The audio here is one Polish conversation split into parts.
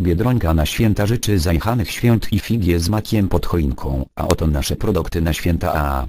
Biedronka na święta życzy zajechanych świąt i figie z makiem pod choinką, a oto nasze produkty na święta a.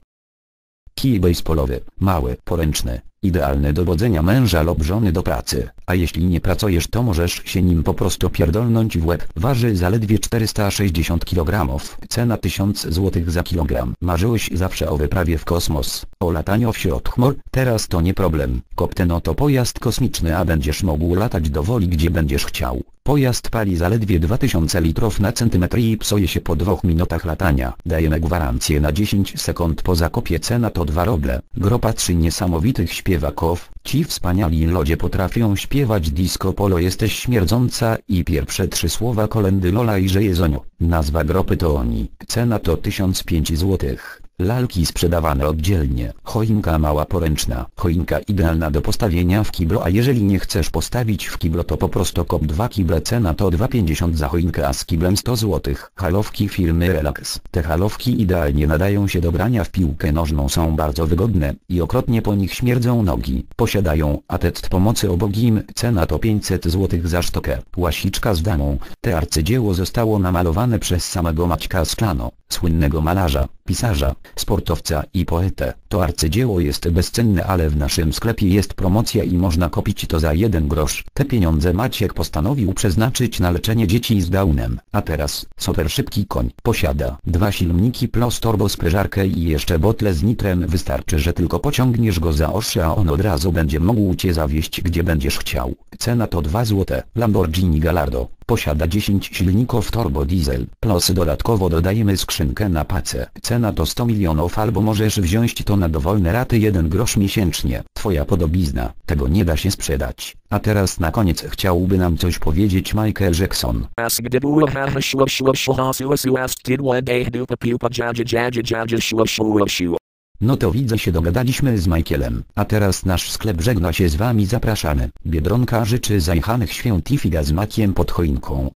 Kij baseballowy, mały, poręczny, idealny do wodzenia męża lub żony do pracy, a jeśli nie pracujesz to możesz się nim po prostu pierdolnąć w łeb. Waży zaledwie 460 kg, cena 1000 zł za kilogram. Marzyłeś zawsze o wyprawie w kosmos, o lataniu wśród chmur, teraz to nie problem. Kopten to pojazd kosmiczny a będziesz mógł latać dowoli gdzie będziesz chciał. Pojazd pali zaledwie 2000 litrów na centymetr i psuje się po dwóch minutach latania. Dajemy gwarancję na 10 sekund po zakopie cena to 2 roble. Gropa 3 niesamowitych śpiewaków, ci wspaniali ludzie potrafią śpiewać disco polo jesteś śmierdząca i pierwsze trzy słowa kolendy Lola i że. Nazwa gropy to oni. Cena to 1005 złotych. Lalki sprzedawane oddzielnie. Choinka mała poręczna. Choinka idealna do postawienia w kiblo a jeżeli nie chcesz postawić w kiblo to po prostu kop dwa kible cena to 2,50 za choinkę a z kiblem 100 zł. Halowki firmy Relax. Te halowki idealnie nadają się do grania w piłkę nożną są bardzo wygodne i okropnie po nich śmierdzą nogi. Posiadają atest pomocy obogim. Cena to 500 zł za sztukę. Łasiczka z damą. Te arcydzieło zostało namalowane przez samego Maćka Szklano, słynnego malarza, pisarza, sportowca i poetę. To arcydzieło jest bezcenne ale w naszym sklepie jest promocja i można kupić to za jeden grosz. Te pieniądze Maciek postanowił przeznaczyć na leczenie dzieci z Downem. A teraz, super szybki koń. Posiada dwa silniki plus turbo sprężarkę i jeszcze botle z nitrem wystarczy że tylko pociągniesz go za oszy a on od razu będzie mógł cię zawieźć gdzie będziesz chciał. Cena to 2 złote. Lamborghini Gallardo. Posiada 10 silników turbo diesel, plus dodatkowo dodajemy skrzynkę na pacę. Cena to 100 milionów albo możesz wziąć to na dowolne raty 1 grosz miesięcznie. Twoja podobizna, tego nie da się sprzedać. A teraz na koniec chciałby nam coś powiedzieć Michael Jackson. No to widzę się dogadaliśmy z Michaelem. A teraz nasz sklep żegna się z wami zapraszamy. Biedronka życzy zajechanych świąt i figa z makiem pod choinką.